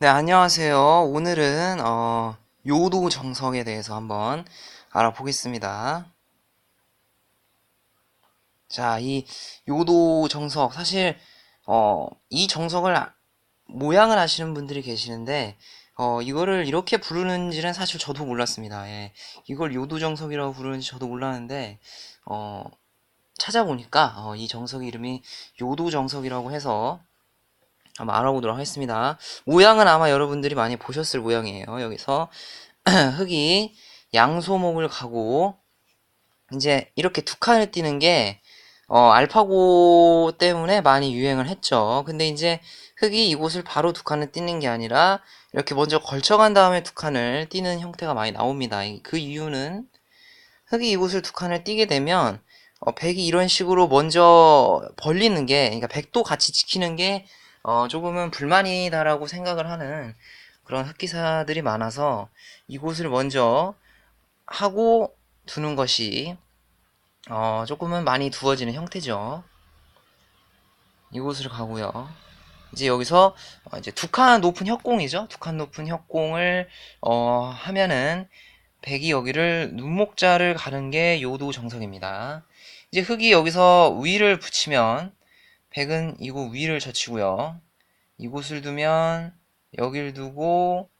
네, 안녕하세요. 오늘은 어, 요도 정석에 대해서 한번 알아보겠습니다. 자, 이 요도 정석 사실 어, 이 정석을 아- 모양을 아시는 분들이 계시는데 어, 이거를 이렇게 부르는지는 사실 저도 몰랐습니다. 예. 이걸 요도 정석이라고 부르는지 저도 몰랐는데 어, 찾아보니까 어, 이 정석 이름이 요도 정석이라고 해서 한번 알아보도록 하겠습니다. 모양은 아마 여러분들이 많이 보셨을 모양이에요. 여기서 흙이 양소목을 가고 이제 이렇게 두 칸을 띄는 게 어, 알파고 때문에 많이 유행을 했죠. 근데 이제 흙이 이곳을 바로 두 칸을 띄는 게 아니라 이렇게 먼저 걸쳐간 다음에 두 칸을 띄는 형태가 많이 나옵니다. 그 이유는 흙이 이곳을 두 칸을 띄게 되면 어, 백이 이런 식으로 먼저 벌리는 게, 그러니까 백도 같이 지키는 게 어, 조금은 불만이다라고 생각을 하는 그런 흑기사들이 많아서 이곳을 먼저 하고 두는 것이 어, 조금은 많이 두어지는 형태죠. 이곳을 가고요. 이제 여기서 어, 이제 두 칸 높은 협공이죠. 두 칸 높은 협공을 어, 하면은 백이 여기를 눈목자를 가는 게 요도 정석입니다. 이제 흙이 여기서 위를 붙이면 백은 이곳 위를 젖히고요. 이곳을 두면 여길 두고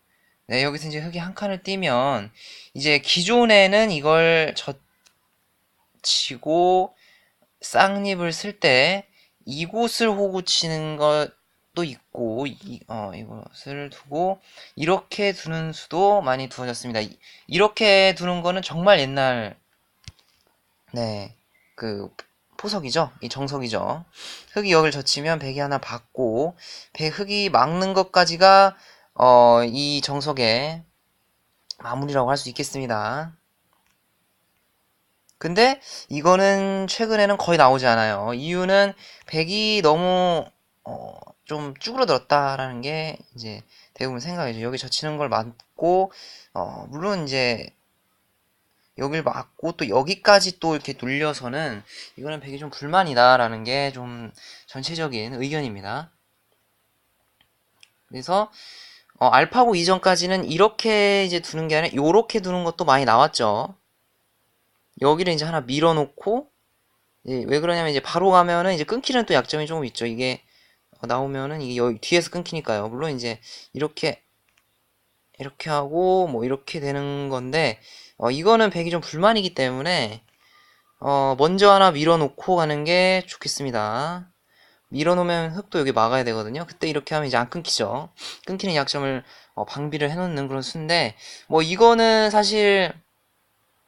네, 여기서 이제 흙이 한 칸을 띄면 이제 기존에는 이걸 젖히고 쌍립을 쓸 때 이곳을 호구 치는 것도 있고 이, 어, 이것을 두고 이렇게 두는 수도 많이 두어졌습니다. 이- 이렇게 두는 거는 정말 옛날 네, 그 포석이죠. 이 정석이죠. 흙이 여기를 젖히면 백이 하나 받고 백 흙이 막는 것까지가 어, 이 정석의 마무리라고 할 수 있겠습니다. 근데 이거는 최근에는 거의 나오지 않아요. 이유는 백이 너무 어, 좀 쭈그러들었다라는 게 이제 대부분 생각이죠. 여기 젖히는 걸 맞고 어, 물론 이제 여길 막고 또 여기까지 또 이렇게 눌려서는 이거는 백이 좀 불만이다라는 게 좀 전체적인 의견입니다. 그래서 어, 알파고 이전까지는 이렇게 이제 두는 게 아니라 요렇게 두는 것도 많이 나왔죠. 여기를 이제 하나 밀어놓고 왜 그러냐면 이제 바로 가면은 이제 끊기는 또 약점이 조금 있죠. 이게 어, 나오면은 이게 뒤에서 끊기니까요. 물론 이제 이렇게 이렇게 하고 뭐 이렇게 되는 건데 어, 이거는 백이 좀 불만이기 때문에 어, 먼저 하나 밀어놓고 가는 게 좋겠습니다. 밀어놓으면 흙도 여기 막아야 되거든요. 그때 이렇게 하면 이제 안 끊기죠. 끊기는 약점을 어, 방비를 해놓는 그런 수인데 뭐 이거는 사실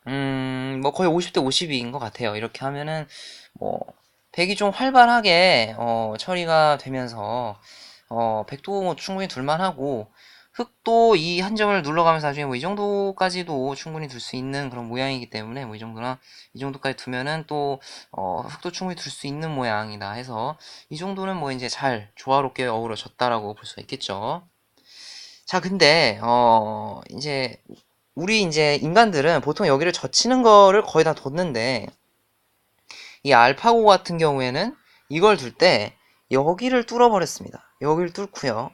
음, 뭐 거의 50대 50인 것 같아요. 이렇게 하면은 뭐 백이 좀 활발하게 어, 처리가 되면서 어, 백도 뭐 충분히 둘만하고 흙도 이 한 점을 눌러가면서 나중에 뭐 이 정도까지도 충분히 둘 수 있는 그런 모양이기 때문에 뭐 이 정도나 이 정도까지 두면은 또 어, 흙도 충분히 둘 수 있는 모양이다 해서 이 정도는 뭐 이제 잘 조화롭게 어우러졌다라고 볼 수가 있겠죠. 자, 근데 어 이제 우리 이제 인간들은 보통 여기를 젖히는 거를 거의 다 뒀는데 이 알파고 같은 경우에는 이걸 둘 때 여기를 뚫어버렸습니다. 여기를 뚫고요.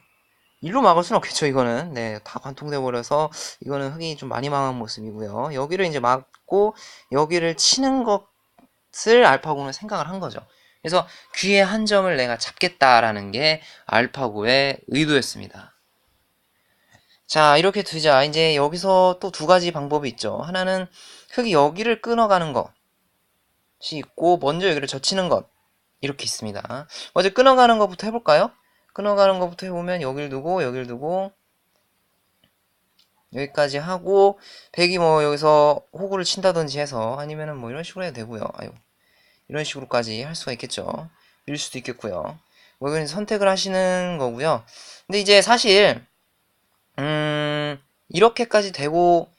일로 막을 수는 없겠죠, 이거는. 네, 다 관통돼 버려서 이거는 흙이 좀 많이 망한 모습이고요. 여기를 이제 막고 여기를 치는 것을 알파고는 생각을 한 거죠. 그래서 귀의 한 점을 내가 잡겠다라는 게 알파고의 의도였습니다. 자, 이렇게 두자. 이제 여기서 또 두 가지 방법이 있죠. 하나는 흙이 여기를 끊어가는 것이 있고, 먼저 여기를 젖히는 것. 이렇게 있습니다. 먼저 끊어가는 것부터 해볼까요? 끊어가는 것부터 해보면 여기를 두고, 여기를 두고, 여기까지 하고, 백이 뭐 여기서 호구를 친다든지 해서, 아니면은 뭐 이런 식으로 해도 되고요. 아유, 이런 식으로까지 할 수가 있겠죠. 이럴 수도 있겠고요. 뭐 이건 선택을 하시는 거고요. 근데 이제 사실, 음, 이렇게까지 되고,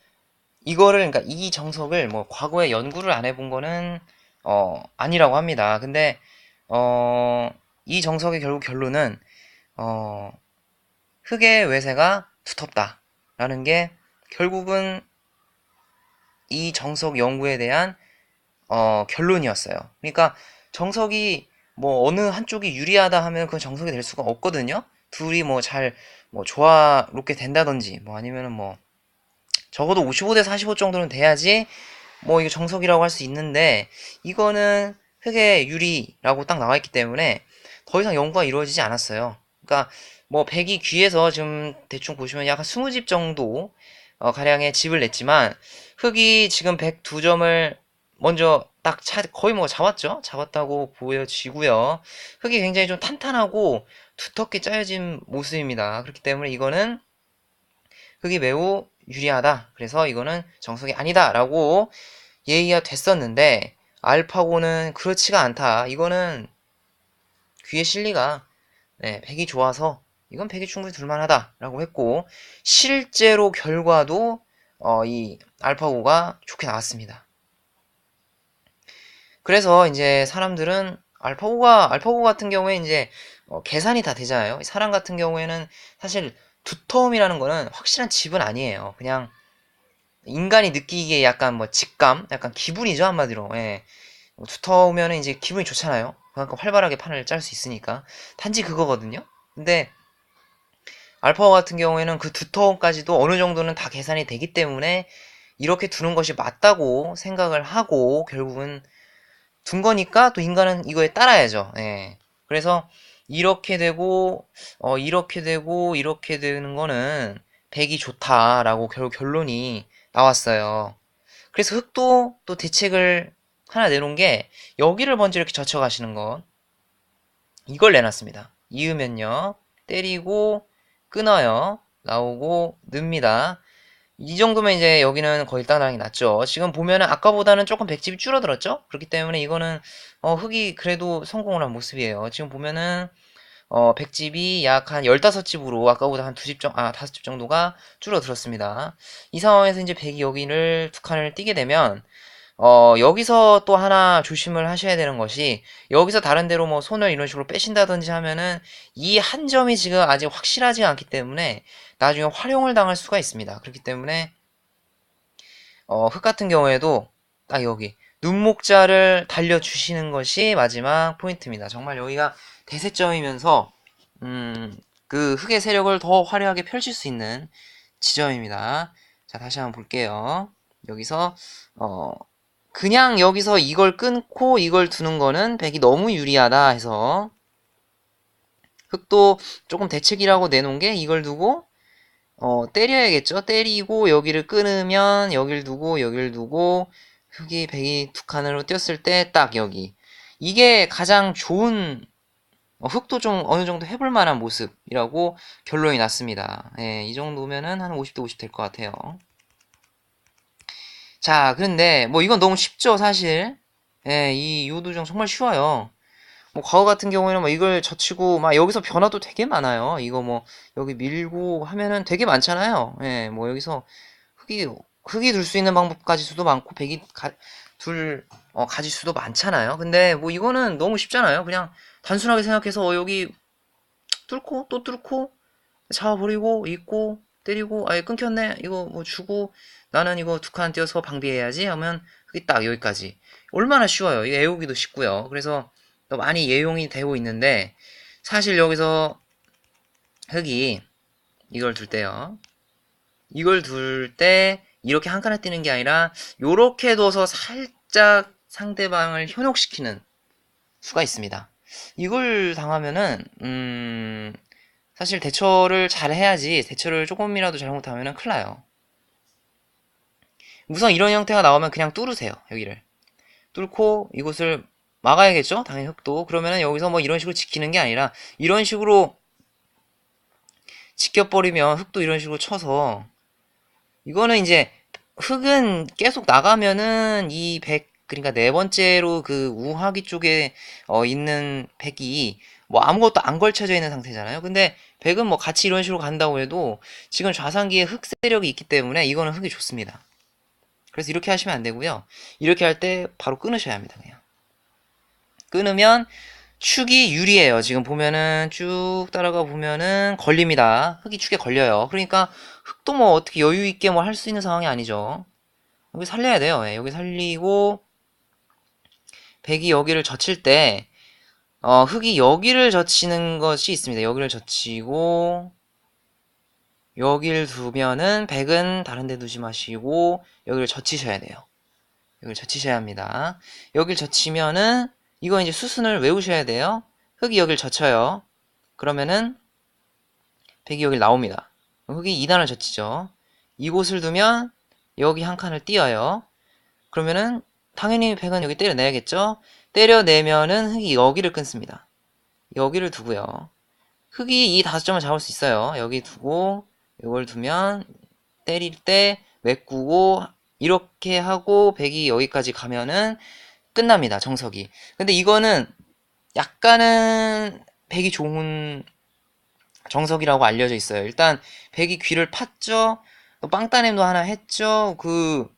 이거를, 그러니까 이 정석을 뭐 과거에 연구를 안 해본 거는, 어, 아니라고 합니다. 근데, 어, 이 정석의 결국 결론은, 어, 흙의 외세가 두텁다. 라는 게 결국은 이 정석 연구에 대한, 어, 결론이었어요. 그러니까 정석이 뭐 어느 한쪽이 유리하다 하면 그건 정석이 될 수가 없거든요. 둘이 뭐 잘뭐 조화롭게 된다든지 뭐 아니면은 뭐 적어도 55대 45 정도는 돼야지 뭐 이거 정석이라고 할 수 있는데 이거는 흑의 유리라고 딱 나와 있기 때문에 더 이상 연구가 이루어지지 않았어요. 그러니까 뭐 백이 귀에서 지금 대충 보시면 약간 20집 정도 어, 가량의 집을 냈지만 흑이 지금 102점을 먼저 딱 차, 거의 뭐 잡았죠? 잡았다고 보여지고요. 흑이 굉장히 좀 탄탄하고 두텁게 짜여진 모습입니다. 그렇기 때문에 이거는 흑이 매우 유리하다. 그래서 이거는 정석이 아니다. 라고 얘기가 됐었는데 알파고는 그렇지가 않다. 이거는 귀의 실리가 네, 백이 좋아서 이건 백이 충분히 둘만하다. 라고 했고 실제로 결과도 어, 이 알파고가 좋게 나왔습니다. 그래서 이제 사람들은 알파고가 알파고 같은 경우에 이제 어, 계산이 다 되잖아요. 사람 같은 경우에는 사실 두터움이라는 거는 확실한 집은 아니에요. 그냥 인간이 느끼기에 약간 뭐 직감, 약간 기분이죠 한마디로. 예. 뭐 두터우면 이제 기분이 좋잖아요. 그러니까 활발하게 판을 짤 수 있으니까. 단지 그거거든요. 근데 알파고 같은 경우에는 그 두터움까지도 어느 정도는 다 계산이 되기 때문에 이렇게 두는 것이 맞다고 생각을 하고 결국은 둔 거니까 또 인간은 이거에 따라야죠. 예. 그래서 이렇게 되고 어 이렇게 되고 이렇게 되는 거는 백이 좋다라고 결, 결론이 나왔어요. 그래서 흑도 또 대책을 하나 내놓은 게 여기를 먼저 이렇게 젖혀 가시는 것 이걸 내놨습니다. 이으면요 때리고 끊어요 나오고 늡니다. 이 정도면 이제 여기는 거의 따당이 났죠. 지금 보면은 아까보다는 조금 백집이 줄어들었죠? 그렇기 때문에 이거는 어, 흑이 그래도 성공을 한 모습이에요. 지금 보면은 어, 백집이 약 한 15집으로 아까보다 한 2집 정도, 아, 5집 정도가 줄어들었습니다. 이 상황에서 이제 백이 여기를 두 칸을 띄게 되면 어, 여기서 또 하나 조심을 하셔야 되는 것이 여기서 다른 데로 뭐 손을 이런 식으로 빼신다든지 하면은 이 한 점이 지금 아직 확실하지 않기 때문에 나중에 활용을 당할 수가 있습니다. 그렇기 때문에 어, 흑 같은 경우에도 딱 여기 눈목자를 달려주시는 것이 마지막 포인트입니다. 정말 여기가 대세점이면서 음, 그 흑의 세력을 더 화려하게 펼칠 수 있는 지점입니다. 자, 다시 한번 볼게요. 여기서 어, 그냥 여기서 이걸 끊고 이걸 두는 거는 백이 너무 유리하다 해서 흑도 조금 대책이라고 내놓은 게 이걸 두고 어, 때려야겠죠. 때리고 여기를 끊으면 여길 두고 여길 두고 흑이 백이 두 칸으로 뛰었을 때 딱 여기 이게 가장 좋은 어, 흑도 좀 어느 정도 해볼 만한 모습이라고 결론이 났습니다. 예, 이 정도면은 한 50대 50 될 것 같아요. 자, 그런데 뭐 이건 너무 쉽죠, 사실. 예, 이 요도정 정말 쉬워요. 뭐 과거 같은 경우에는 뭐 이걸 젖히고 막 여기서 변화도 되게 많아요. 이거 뭐 여기 밀고 하면은 되게 많잖아요. 예, 뭐 여기서 흙이 흙이 둘 수 있는 방법까지 수도 많고 백이 가, 둘 어, 가질 수도 많잖아요. 근데 뭐 이거는 너무 쉽잖아요. 그냥 단순하게 생각해서 어, 여기 뚫고 또 뚫고 잡아버리고 있고 때리고 아예 끊겼네 이거 뭐 주고 나는 이거 두 칸 띄어서 방비해야지 하면 그게 딱 여기까지. 얼마나 쉬워요. 이거 애우기도 쉽고요. 그래서 또 많이 예용이 되고 있는데 사실 여기서 흙이 이걸 둘 때요. 이걸 둘 때 이렇게 한 칸을 띄는 게 아니라 요렇게 둬서 살짝 상대방을 현혹시키는 수가 있습니다. 이걸 당하면은 음 사실 대처를 잘 해야지 대처를 조금이라도 잘못하면 큰일 나요. 우선 이런 형태가 나오면 그냥 뚫으세요. 여기를. 뚫고 이곳을 막아야겠죠? 당연히 흙도. 그러면은 여기서 뭐 이런 식으로 지키는 게 아니라 이런 식으로 지켜버리면 흙도 이런 식으로 쳐서 이거는 이제 흙은 계속 나가면은 이 백, 그러니까 네 번째로 그 우하기 쪽에 어 있는 백이 뭐 아무것도 안 걸쳐져 있는 상태잖아요. 근데 백은 뭐 같이 이런 식으로 간다고 해도 지금 좌상기에 흑 세력이 있기 때문에 이거는 흑이 좋습니다. 그래서 이렇게 하시면 안 되고요. 이렇게 할 때 바로 끊으셔야 합니다. 그냥. 끊으면 축이 유리해요. 지금 보면은 쭉 따라가 보면은 걸립니다. 흑이 축에 걸려요. 그러니까 흑도 뭐 어떻게 여유 있게 뭐 할 수 있는 상황이 아니죠. 여기 살려야 돼요. 네, 여기 살리고 백이 여기를 젖힐 때 어, 흙이 여기를 젖히는 것이 있습니다. 여기를 젖히고 여기를 두면은 백은 다른 데 두지 마시고 여기를 젖히셔야 돼요. 여기를 젖히셔야 합니다. 여기를 젖히면은 이거 이제 수순을 외우셔야 돼요. 흙이 여기를 젖혀요. 그러면은 백이 여기 나옵니다. 흙이 2단을 젖히죠. 이곳을 두면 여기 한 칸을 띄어요. 그러면은 당연히 백은 여기 때려내야겠죠? 때려내면은 흙이 여기를 끊습니다. 여기를 두고요. 흙이 이 다섯 점을 잡을 수 있어요. 여기 두고 이걸 두면 때릴 때 메꾸고 이렇게 하고 백이 여기까지 가면은 끝납니다. 정석이. 근데 이거는 약간은 백이 좋은 정석이라고 알려져 있어요. 일단 백이 귀를 팠죠. 또 빵따냄도 하나 했죠. 그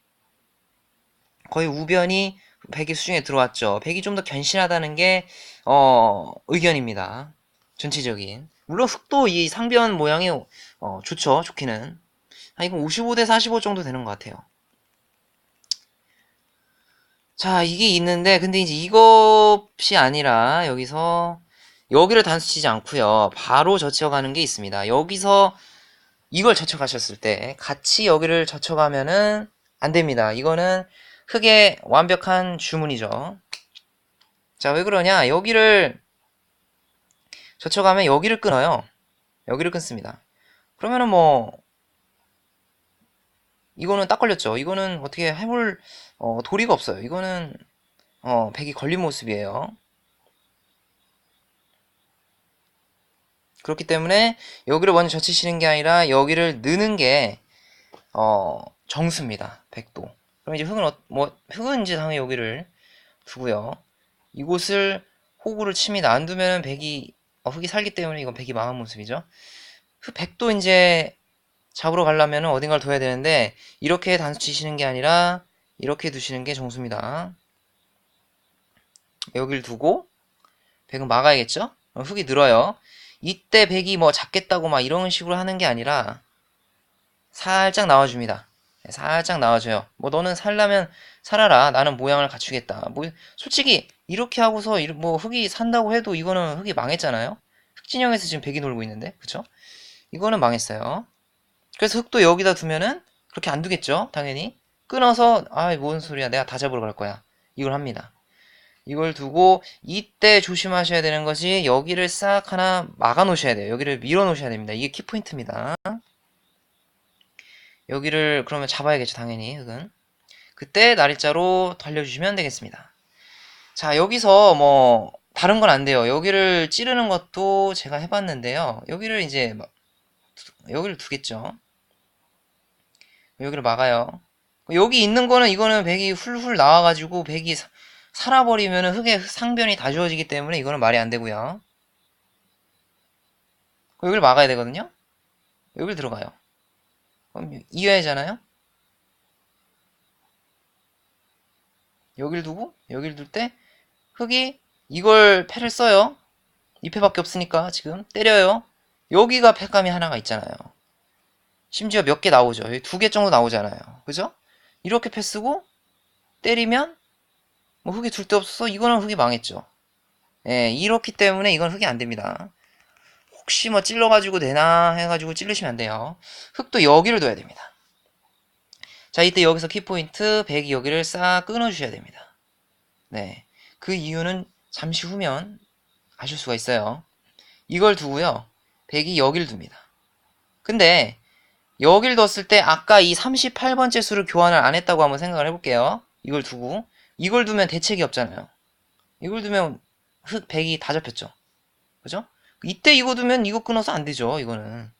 거의 우변이 백이 수중에 들어왔죠. 백이 좀 더 견신하다는 게 어, 의견입니다. 전체적인. 물론 흙도 이 상변 모양이 어, 좋죠. 좋기는. 아, 이건 55대 45 정도 되는 것 같아요. 자, 이게 있는데, 근데 이제 이것이 아니라, 여기서, 여기를 단수 치지 않고요 바로 젖혀가는 게 있습니다. 여기서 이걸 젖혀가셨을 때, 같이 여기를 젖혀가면은 안 됩니다. 이거는 흙의 완벽한 주문이죠. 자, 왜 그러냐? 여기를 젖혀가면 여기를 끊어요. 여기를 끊습니다. 그러면은 뭐, 이거는 딱 걸렸죠. 이거는 어떻게 해볼 어, 도리가 없어요. 이거는 어, 백이 걸린 모습이에요. 그렇기 때문에 여기를 먼저 젖히시는 게 아니라 여기를 넣는 게 어, 정수입니다. 백도. 그럼 이제 흙은 어, 뭐 흙은 이제 당연히 여기를 두고요. 이곳을 호구를 칩니다. 안 두면은 백이 어, 흙이 살기 때문에 이건 백이 망한 모습이죠. 그 백도 이제 잡으러 가려면 어딘가를 둬야 되는데 이렇게 단수 치시는 게 아니라 이렇게 두시는 게 정수입니다. 여기를 두고 백은 막아야겠죠? 흙이 늘어요. 이때 백이 뭐 잡겠다고 막 이런 식으로 하는 게 아니라 살짝 나와줍니다. 네, 살짝 나와줘요. 뭐 너는 살라면 살아라. 나는 모양을 갖추겠다. 뭐 솔직히 이렇게 하고서 뭐 흙이 산다고 해도 이거는 흙이 망했잖아요. 흙진영에서 지금 백이 놀고 있는데 그쵸? 이거는 망했어요. 그래서 흙도 여기다 두면은 그렇게 안 두겠죠. 당연히 끊어서 아 뭔 소리야 내가 다 잡으러 갈 거야. 이걸 합니다. 이걸 두고 이때 조심하셔야 되는 것이 여기를 싹 하나 막아 놓으셔야 돼요. 여기를 밀어 놓으셔야 됩니다. 이게 키포인트입니다. 여기를 그러면 잡아야겠죠. 당연히 흙은. 그때 날일자로 달려주시면 되겠습니다. 자 여기서 뭐 다른 건 안 돼요. 여기를 찌르는 것도 제가 해봤는데요. 여기를 이제 여기를 두겠죠. 여기를 막아요. 여기 있는 거는 이거는 백이 훌훌 나와가지고 백이 살아버리면 흙의 상변이 다 주어지기 때문에 이거는 말이 안 되고요. 여기를 막아야 되거든요. 여기를 들어가요. 그럼 이어야잖아요. 여기를 두고 여기를 둘때 흙이 이걸 패를 써요. 이 패밖에 없으니까 지금 때려요. 여기가 패감이 하나가 있잖아요. 심지어 몇 개 나오죠. 여기 두 개 정도 나오잖아요. 그죠? 이렇게 패 쓰고 때리면 뭐 흙이 둘 데 없어서 이거는 흙이 망했죠. 예, 이렇기 때문에 이건 흙이 안 됩니다. 혹시 뭐 찔러가지고 되나 해가지고 찔르시면 안 돼요. 흙도 여기를 둬야 됩니다. 자, 이때 여기서 키포인트 100이 여기를 싹 끊어주셔야 됩니다. 네. 그 이유는 잠시 후면 아실 수가 있어요. 이걸 두고요. 100이 여기를 둡니다. 근데 여길 뒀을 때 아까 이 38번째 수를 교환을 안 했다고 한번 생각을 해볼게요. 이걸 두고 이걸 두면 대책이 없잖아요. 이걸 두면 흙 100이 다 잡혔죠. 그죠? 이때 이거 두면 이거 끊어서 안 되죠. 이거는.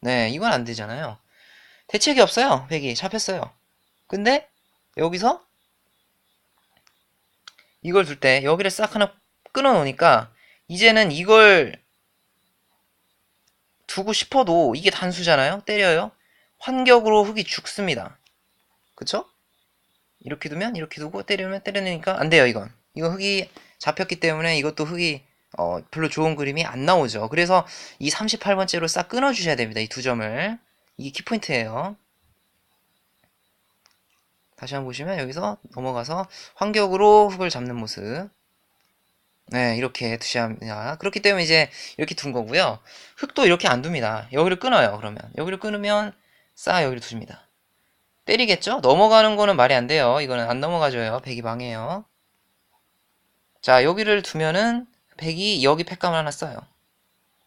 네, 이건 안 되잖아요. 대책이 없어요. 100이 잡혔어요. 근데 여기서 이걸 둘 때 여기를 싹 하나 끊어 놓으니까 이제는 이걸 두고 싶어도 이게 단수잖아요. 때려요. 환격으로 흙이 죽습니다. 그쵸? 이렇게 두면 이렇게 두고 때리면 때려내니까 안 돼요 이건. 이거 흙이 잡혔기 때문에 이것도 흙이 어, 별로 좋은 그림이 안 나오죠. 그래서 이 38번째로 싹 끊어주셔야 됩니다. 이 두 점을. 이게 키포인트예요. 다시 한번 보시면 여기서 넘어가서 환격으로 흙을 잡는 모습. 네, 이렇게 두셔야 합니다. 그렇기 때문에 이제 이렇게 둔 거고요. 흙도 이렇게 안 둡니다. 여기를 끊어요, 그러면. 여기를 끊으면 싸 여기를 두십니다. 때리겠죠? 넘어가는 거는 말이 안 돼요. 이거는 안 넘어가줘요. 백이 망해요. 자, 여기를 두면은 백이 여기 팩감을 하나 써요.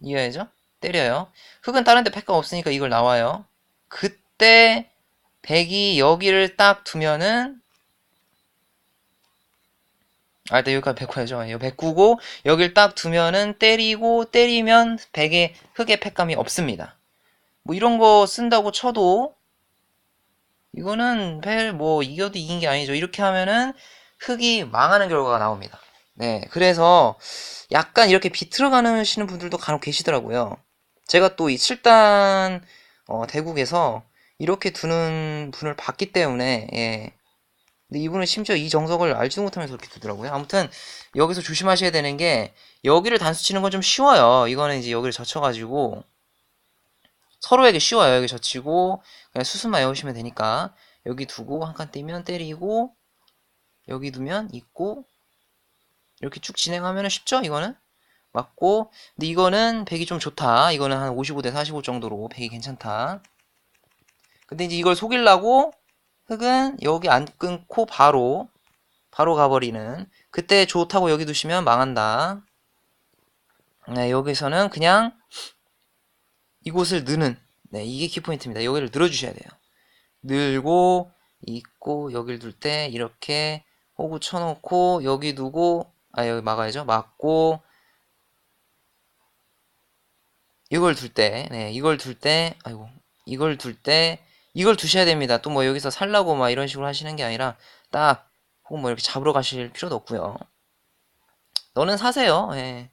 이해하죠? 때려요. 흙은 다른 데 팩감 없으니까 이걸 나와요. 그때 백이 여기를 딱 두면은 아, 일단 여기까지 109야죠. 이거 109고, 여길 딱 두면은 때리고, 때리면 백의 흙의 팩감이 없습니다. 뭐 이런 거 쓴다고 쳐도, 이거는 벨, 뭐, 이겨도 이긴 게 아니죠. 이렇게 하면은 흙이 망하는 결과가 나옵니다. 네. 그래서 약간 이렇게 비틀어 가시는 분들도 간혹 계시더라고요. 제가 또 이 7단, 어, 대국에서 이렇게 두는 분을 봤기 때문에, 예. 근데 이분은 심지어 이 정석을 알지도 못하면서 그렇게 두더라고요. 아무튼 여기서 조심하셔야 되는 게 여기를 단수 치는 건 좀 쉬워요. 이거는 이제 여기를 젖혀가지고 서로에게 쉬워요. 여기 젖히고 그냥 수순만 외우시면 되니까 여기 두고 한칸 띄면 때리고 여기 두면 있고 이렇게 쭉 진행하면 쉽죠? 이거는 맞고 근데 이거는 100이 좀 좋다. 이거는 한 55 대 45 정도로 100이 괜찮다. 근데 이제 이걸 속이려고 흙은 여기 안 끊고 바로 바로 가버리는 그때 좋다고 여기 두시면 망한다. 네, 여기서는 그냥 이곳을 느는 네, 이게 키포인트입니다. 여기를 늘어주셔야 돼요. 늘고 있고 여기를 둘때 이렇게 호구 쳐놓고 여기 두고 아 여기 막아야죠. 막고 이걸 둘 때, 네, 이걸 둘 때, 아이고, 이걸 둘 때 이걸 두셔야 됩니다. 또 뭐 여기서 살라고 막 이런 식으로 하시는 게 아니라 딱 혹은 뭐 이렇게 잡으러 가실 필요도 없고요. 너는 사세요. 예.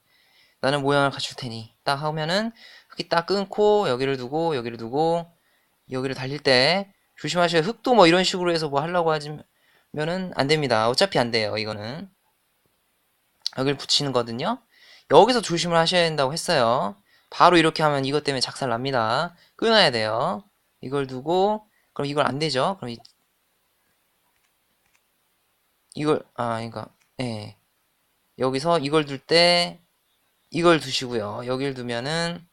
나는 모양을 갖출 테니 딱 하면은 흙이 딱 끊고 여기를 두고 여기를 두고 여기를 달릴 때 조심하셔야 흙도 뭐 이런 식으로 해서 뭐 하려고 하면은 안 됩니다. 어차피 안 돼요. 이거는 여기를 붙이는 거든요. 여기서 조심을 하셔야 된다고 했어요. 바로 이렇게 하면 이것 때문에 작살 납니다. 끊어야 돼요. 이걸 두고 그럼 이걸 안 되죠. 그럼 이, 이걸 아 그러니까 예. 여기서 이걸 둘 때 이걸 두시고요. 여길 두면은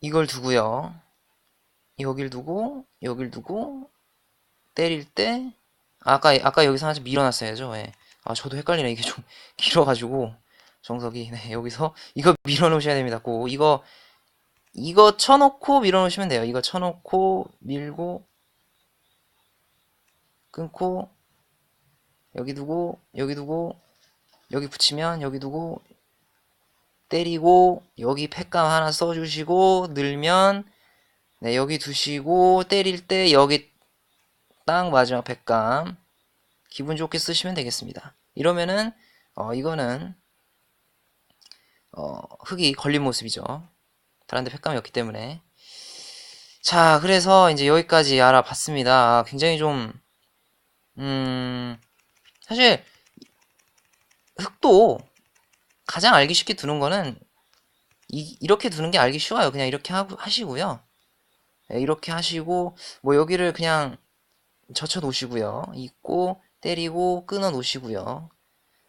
이걸 두고요. 여길 두고 여길 두고 때릴 때 아까 아까 여기서 하나 좀 밀어놨어야죠. 예. 아 저도 헷갈리네 이게 좀 길어가지고 정석이 네 여기서 이거 밀어놓으셔야 됩니다. 꼭 이거 이거 쳐놓고 밀어놓으시면 돼요. 이거 쳐놓고 밀고 끊고 여기 두고 여기 두고 여기 붙이면 여기 두고 때리고 여기 팩감 하나 써주시고 늘면 네 여기 두시고 때릴 때 여기 딱 마지막 팩감 기분 좋게 쓰시면 되겠습니다. 이러면은 어 이거는 어 흙이 걸린 모습이죠. 다른 데 팩감이 없기 때문에. 자 그래서 이제 여기까지 알아봤습니다. 굉장히 좀 음, 사실 흙도 가장 알기 쉽게 두는 거는 이, 렇게 두는 게 알기 쉬워요. 그냥 이렇게 하, 하시고요. 네, 이렇게 하시고 뭐 여기를 그냥 젖혀 놓으시고요. 있고 때리고 끊어 놓으시고요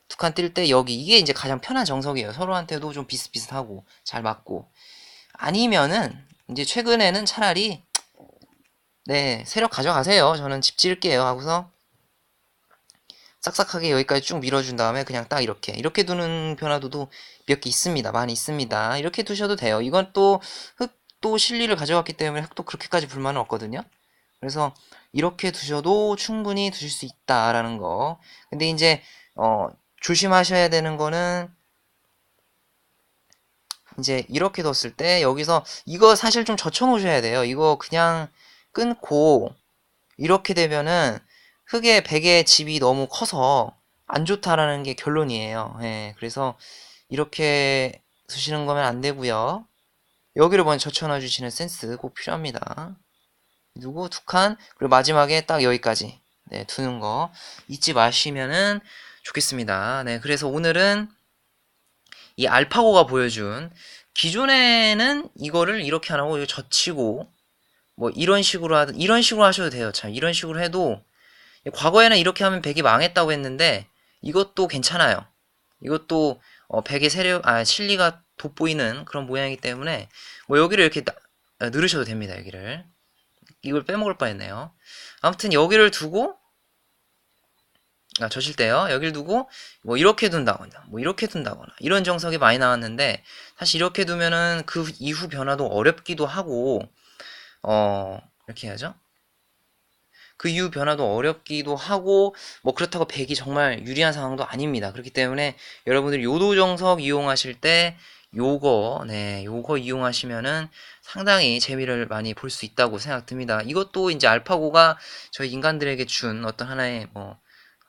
두칸뜰때 여기 이게 이제 가장 편한 정석이에요 서로한테도 좀 비슷비슷하고 잘 맞고 아니면은 이제 최근에는 차라리 네 세력 가져가세요. 저는 집 지을게요 하고서 싹싹하게 여기까지 쭉 밀어준 다음에 그냥 딱 이렇게 이렇게 두는 변화도도 몇 개 있습니다. 많이 있습니다. 이렇게 두셔도 돼요. 이건 또 흙도 실리를 가져갔기 때문에 흙도 그렇게까지 불만은 없거든요. 그래서 이렇게 두셔도 충분히 두실 수 있다라는 거. 근데 이제 어 조심하셔야 되는 거는 이제 이렇게 뒀을 때 여기서 이거 사실 좀 젖혀 놓으셔야 돼요. 이거 그냥 끊고 이렇게 되면은 흙의 베개 집이 너무 커서 안 좋다라는 게 결론이에요. 예, 그래서 이렇게 두시는 거면 안 되고요. 여기를 먼저 젖혀놔 주시는 센스 꼭 필요합니다. 누구 두 칸, 그리고 마지막에 딱 여기까지 네, 두는 거 잊지 마시면은 좋겠습니다. 네, 그래서 오늘은 이 알파고가 보여준 기존에는 이거를 이렇게 안 하고 이거 젖히고 뭐 이런 식으로 하 이런 식으로 하셔도 돼요. 참 이런 식으로 해도 과거에는 이렇게 하면 백이 망했다고 했는데 이것도 괜찮아요. 이것도 어, 백의 세력, 아, 실리가 돋보이는 그런 모양이기 때문에 뭐 여기를 이렇게 나- 어, 누르셔도 됩니다. 여기를. 이걸 빼먹을 뻔했네요. 아무튼 여기를 두고 아, 저실 때요. 여기를 두고 뭐 이렇게 둔다거나 뭐 이렇게 둔다거나 이런 정석이 많이 나왔는데 사실 이렇게 두면은 그 이후 변화도 어렵기도 하고 어 이렇게 해야죠. 그 이후 변화도 어렵기도 하고 뭐 그렇다고 백이 정말 유리한 상황도 아닙니다. 그렇기 때문에 여러분들이 요도 정석 이용하실 때 요거 네 요거 이용하시면은 상당히 재미를 많이 볼 수 있다고 생각됩니다. 이것도 이제 알파고가 저희 인간들에게 준 어떤 하나의 뭐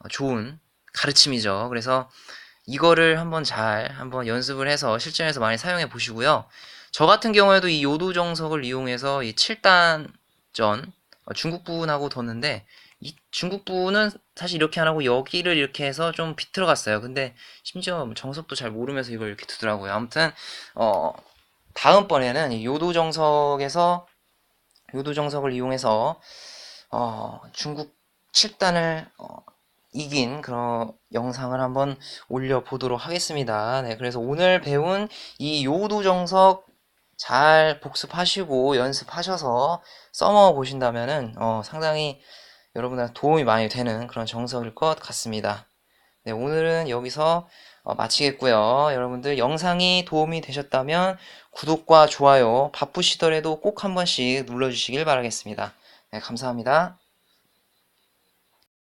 어, 좋은 가르침이죠. 그래서 이거를 한번 잘 한번 연습을 해서 실전에서 많이 사용해 보시고요. 저 같은 경우에도 이 요도 정석을 이용해서 이 7단전 어, 중국 부분하고 뒀는데 이 중국 부분은 사실 이렇게 안 하고 여기를 이렇게 해서 좀 비틀어 갔어요. 근데 심지어 정석도 잘 모르면서 이걸 이렇게 두더라고요. 아무튼 어 다음번에는 이 요도 정석에서 요도 정석을 이용해서 어 중국 7단을 어, 이긴 그런 영상을 한번 올려보도록 하겠습니다. 네, 그래서 오늘 배운 이 요도 정석 잘 복습하시고 연습하셔서 써먹어 보신다면은 어, 상당히 여러분한테 도움이 많이 되는 그런 정석일 것 같습니다. 네, 오늘은 여기서 어, 마치겠고요. 여러분들 영상이 도움이 되셨다면 구독과 좋아요 바쁘시더라도 꼭 한 번씩 눌러주시길 바라겠습니다. 네, 감사합니다.